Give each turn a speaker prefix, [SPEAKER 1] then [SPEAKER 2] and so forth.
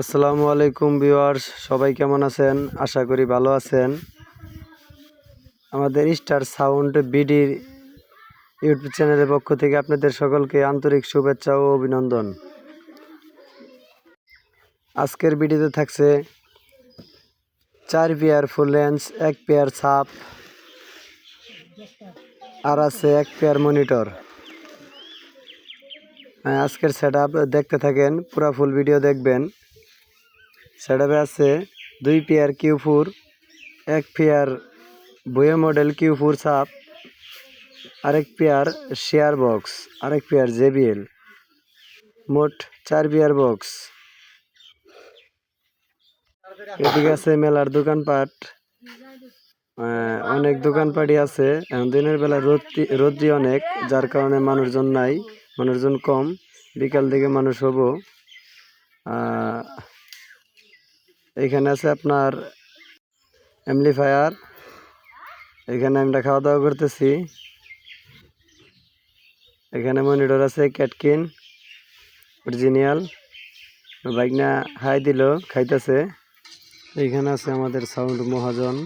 [SPEAKER 1] আসসালামু আলাইকুম ভিউয়ার্স সবাই কেমন আছেন? আশা করি ভালো আছেন। আমাদের স্টার সাউন্ড বিডির ইউটিউব চ্যানেলের পক্ষ থেকে আপনাদের সকলকে আন্তরিক শুভেচ্ছা ও অভিনন্দন। আজকের ভিডিওতে থাকছে চার পেয়ার ফুল লেন্স এক পেয়ার ছাপ আর আছে এক পেয়ার মনিটর। হ্যাঁ, আজকের সেট দেখতে থাকেন পুরা ফুল ভিডিও দেখবেন। সেটআপে আছে দুই পেয়ার কিউ ফোর এক পেয়ার বয়ে মডেল কিউ ফোর সাপ, আরেক পেয়ার শেয়ার বক্স আরেক পেয়ার জেবিএল মোট চার পেয়ার বক্স এদিকে আছে মেলার দোকানপাট অনেক দোকানপাটই আছে। এখন দিনের বেলা রোদ রোদ্রি অনেক, যার কারণে মানুষজন নাই, মানুষজন কম। বিকাল দিকে মানুষ হব। এখানে আছে আপনার অ্যামলিফায়ার এখানে আমরা খাওয়া দাওয়া করতেছি। এখানে মনিটর আছে ক্যাটকিন অরিজিনিয়াল বাইক না হাই দিল, খাইতেছে। এইখানে আছে আমাদের সাউন্ড মহাজন।